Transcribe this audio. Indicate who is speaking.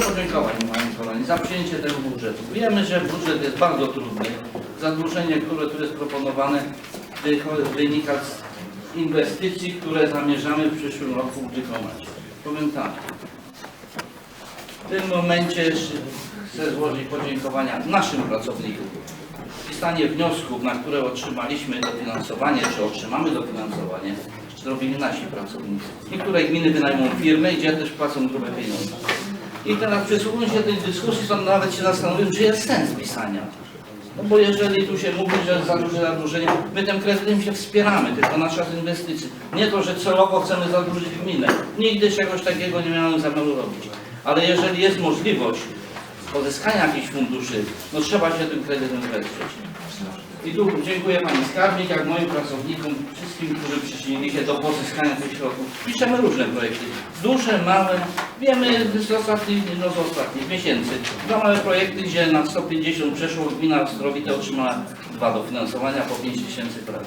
Speaker 1: chcę podziękować Pani Kolani za przyjęcie tego budżetu. Wiemy, że budżet jest bardzo trudny. Zadłużenie, które tu jest proponowane, wy- wynika z inwestycji, które zamierzamy w przyszłym roku wykonać. Powiem tak. W tym momencie chcę złożyć podziękowania naszym pracownikom. Pisanie wniosków, na które otrzymaliśmy dofinansowanie, czy otrzymamy dofinansowanie, zrobili nasi pracownicy. Niektóre gminy wynajmą firmy, gdzie też płacą grube pieniądze. I teraz przysłuchując się tej dyskusji, to nawet się zastanowiłem, czy jest sens pisania. No bo jeżeli tu się mówi, że za duże zadłużenie, my tym kredytem się wspieramy, tylko na czas inwestycji. Nie to, że celowo chcemy zadłużyć gminę. Nigdy czegoś takiego nie miałem zamiaru robić. Ale jeżeli jest możliwość pozyskania jakichś funduszy, no trzeba się tym kredytem wesprzeć. I tu dziękuję Pani Skarbnik, jak moim pracownikom, wszystkim, którzy przyczynili się do pozyskania tych środków. Piszemy różne projekty, duże, małe. Wiemy z ostatnich, no z ostatnich miesięcy, dwa małe projekty, gdzie na 150 przeszło gmina Ostrowite otrzymała dwa dofinansowania po 5 tysięcy prawie.